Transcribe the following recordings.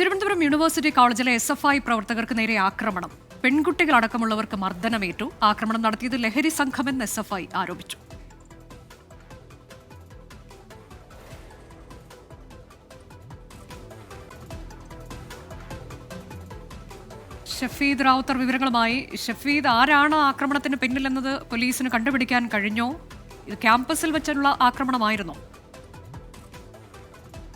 Thiruvananthapuram university കോളേജിലെ S F I പ്രവർത്തകർക്ക് നേരെ ആക്രമണം. പെൺകുട്ടികളടക്കമുള്ളവർക്ക് മർദ്ദനമേറ്റു. ആക്രമണം നടത്തിയത് ലഹരി സംഘമെന്ന് എസ് എഫ് ഐ ആരോപിച്ചു. ഷഫീദ് റാവുത്തർ വിവരങ്ങളുമായി. ഷഫീദ് ആരാണ് ആക്രമണത്തിന് പിന്നിലെന്നത് പോലീസിന് കണ്ടുപിടിക്കാൻ കഴിഞ്ഞോ? ഇത് ക്യാമ്പസിൽ വെച്ചുള്ള ആക്രമണമായിരുന്നോ?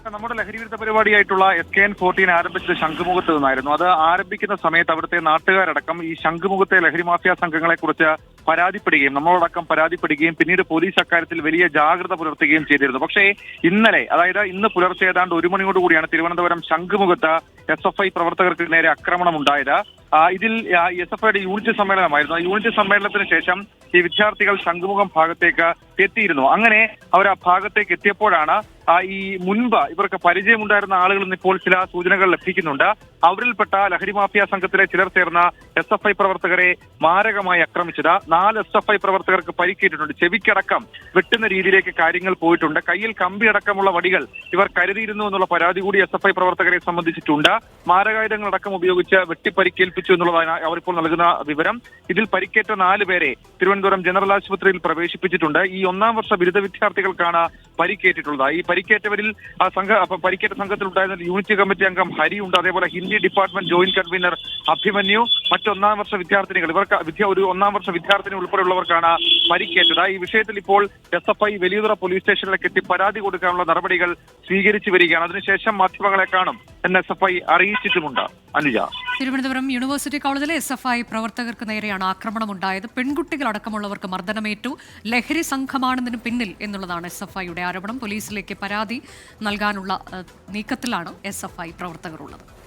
നമ്മുടെ ലഹരി വിരുദ്ധ പരിപാടിയായിട്ടുള്ള എസ് കെ എൻ ഫോർട്ടീൻ ആരംഭിച്ചത് ശംഖുമുഖത്ത് നിന്നായിരുന്നു. അത് ആരംഭിക്കുന്ന സമയത്ത് അവിടുത്തെ നാട്ടുകാരടക്കം ഈ ശംഖുമുഖത്തെ ലഹരി മാഫിയ സംഘങ്ങളെ കുറിച്ച് പരാതിപ്പെടുകയും നമ്മളോടക്കം പരാതിപ്പെടുകയും പിന്നീട് പോലീസ് അക്കാര്യത്തിൽ വലിയ ജാഗ്രത പുലർത്തുകയും ചെയ്തിരുന്നു. പക്ഷേ ഇന്നലെ അതായത് ഇന്ന് പുലർച്ചെ ഏതാണ്ട് ഒരു മണിയോടുകൂടിയാണ് തിരുവനന്തപുരം ശംഖുമുഖത്ത് എസ് എഫ് ഐ പ്രവർത്തകർക്ക് നേരെ ആക്രമണം ഉണ്ടായത് ഇതിൽ എസ് എഫ് ഐയുടെ യൂണിറ്റ് സമ്മേളനമായിരുന്നു. യൂണിറ്റ് സമ്മേളനത്തിന് ശേഷം ഈ വിദ്യാർത്ഥികൾ ശംഖുമുഖം ഭാഗത്തേക്ക് എത്തിയിരുന്നു. അങ്ങനെ അവർ ആ ഭാഗത്തേക്ക് എത്തിയപ്പോഴാണ് ഈ മുൻപ് ഇവർക്ക് പരിചയമുണ്ടായിരുന്ന ആളുകളിൽ നിന്ന് ഇപ്പോൾ ചില സൂചനകൾ ലഭിക്കുന്നുണ്ട്. അവരിൽപ്പെട്ട ലഹരി മാഫിയ സംഘത്തിലെ ചിലർ ചേർന്ന എസ് എഫ് ഐ പ്രവർത്തകരെ മാരകമായി ആക്രമിച്ചത്. നാല് എസ് എഫ് ഐ പ്രവർത്തകർക്ക് പരിക്കേറ്റിട്ടുണ്ട്. ചെവിക്കടക്കം വെട്ടുന്ന രീതിയിലേക്ക് കാര്യങ്ങൾ പോയിട്ടുണ്ട്. കയ്യിൽ കമ്പി അടക്കമുള്ള വടികൾ ഇവർ കരുതിയിരുന്നു എന്നുള്ള പരാതി കൂടി എസ് എഫ് ഐ പ്രവർത്തകരെ സംബന്ധിച്ചിട്ടുണ്ട്. മാരകായുധങ്ങളടക്കം ഉപയോഗിച്ച് വെട്ടിപ്പരിക്കേൽപ്പിച്ചു എന്നുള്ളതാണ് അവരിപ്പോൾ നൽകുന്ന വിവരം. ഇതിൽ പരിക്കേറ്റ നാല് പേരെ തിരുവനന്തപുരം ജനറൽ ആശുപത്രിയിൽ പ്രവേശിപ്പിച്ചിട്ടുണ്ട്. ഈ ഒന്നാം വർഷ ബിരുദ വിദ്യാർത്ഥികൾക്കാണ് പരിക്കേറ്റിട്ടുള്ളത്. ഈ പരിക്കേറ്റവരിൽ ആ സംഘ പരിക്കേറ്റ സംഘത്തിൽ ഉണ്ടായിരുന്ന യൂണിറ്റ് കമ്മിറ്റി അംഗം ഹരിയുണ്ട്. അതേപോലെ Hindi department joint convener Abhimanyu മറ്റൊന്നാം വർഷ വിദ്യാർത്ഥിനികൾ. ഇവർക്ക് വിദ്യ ഒരു ഒന്നാം വർഷ വിദ്യാർത്ഥിനി ഉൾപ്പെടെയുള്ളവർക്കാണ് പരിക്കേറ്റത്. ഈ വിഷയത്തിൽ ഇപ്പോൾ S F I Valiyathura police സ്റ്റേഷനിലേക്ക് എത്തി പരാതി കൊടുക്കാനുള്ള നടപടികൾ സ്വീകരിച്ചു വരികയാണ്. അതിനുശേഷം മാധ്യമങ്ങളെ കാണും എന്ന് എസ് എഫ് ഐ അറിയിച്ചിട്ടുമുണ്ട്. അനുജ. തിരുവനന്തപുരം യൂണിവേഴ്സിറ്റി കോളേജിലെ എസ് എഫ് ഐ പ്രവർത്തകർക്ക് നേരെയാണ് ആക്രമണം ഉണ്ടായത് പെൺകുട്ടികളടക്കമുള്ളവർക്ക് മർദ്ദനമേറ്റു. ലഹരി സംഘമാണെന്നതിന് പിന്നിൽ എന്നുള്ളതാണ് എസ് എഫ് ഐയുടെ ആരോപണം. പോലീസിലേക്ക് പരാതി നൽകാനുള്ള നീക്കത്തിലാണ് എസ് എഫ് ഐ പ്രവർത്തകർ ഉള്ളത്